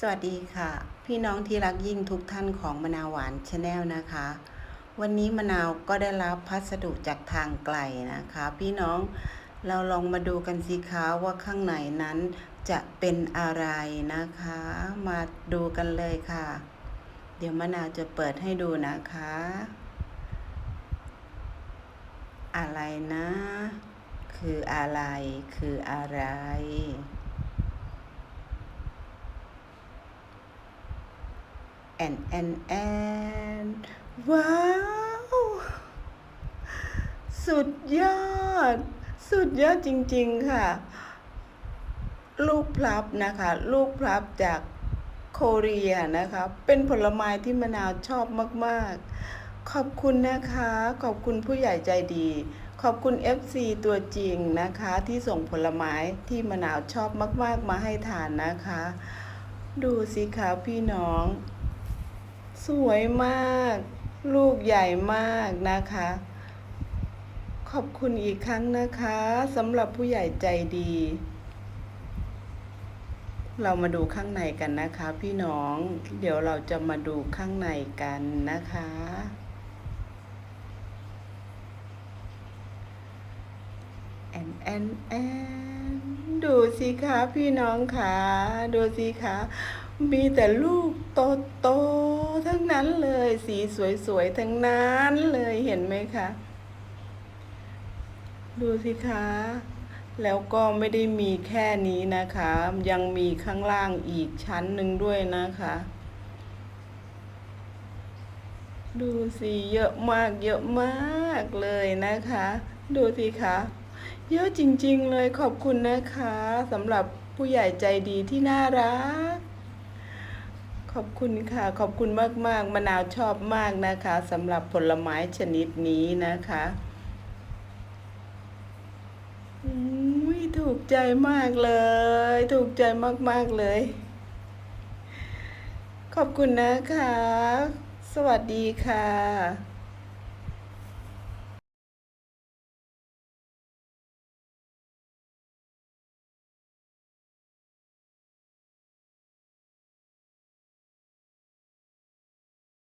สวัสดีค่ะ พี่น้องที่รักยิ่งทุกท่านของมะนาวหวานชาแนลนะคะ วันนี้มะนาวก็ได้รับพัสดุจากทางไกลนะคะ พี่น้องเราลองมาดูกันสิคะว่าข้างในนั้นจะเป็นอะไรนะคะ มาดูกันเลยค่ะ เดี๋ยวมะนาวจะเปิดให้ดูนะคะ อะไรนะ คืออะไรคืออะไร แอนแอนแอนว้าว สุดยอด สุดยอดจริง ๆ ค่ะ ลูกพลับนะคะ ลูกพลับจากโคเรียนะคะ เป็นผลไม้ที่มะนาวชอบมาก ๆ ขอบคุณนะคะ ขอบคุณผู้ใหญ่ใจดี ขอบคุณ FC ตัวจริงนะคะ ที่ส่งผลไม้ที่มะนาวชอบมาก ๆ มาให้ทานนะคะ ดูสิคะพี่น้อง สวยมาก ลูกใหญ่มากนะคะ ขอบคุณอีกครั้งนะคะสำหรับผู้ใหญ่ใจดี เรามาดูข้างในกันนะคะ พี่น้องเดี๋ยวเราจะมาดูข้างในกันนะคะแอนแอนแอนดูสิคะพี่น้องคะดูสิคะ มีแต่ลูกโตโตๆทั้งนั้นเลย สีสวยๆทั้งนั้นเลยเห็นไหมคะ ดูสิคะ แล้วก็ไม่ได้มีแค่นี้นะคะ ยังมีข้างล่างอีกชั้นหนึ่งด้วยนะคะ ดูสิเยอะมากเยอะมากเลยนะคะ ดูสิคะ เยอะจริงๆเลยขอบคุณนะคะสำหรับผู้ใหญ่ใจดีที่น่ารัก ขอบคุณค่ะ ขอบคุณมาก ๆ มะนาวชอบมากนะคะสำหรับผลไม้ชนิดนี้นะคะอุ้ยถูกใจมากเลย ถูกใจมาก ๆ เลย ขอบคุณนะคะ สวัสดีค่ะ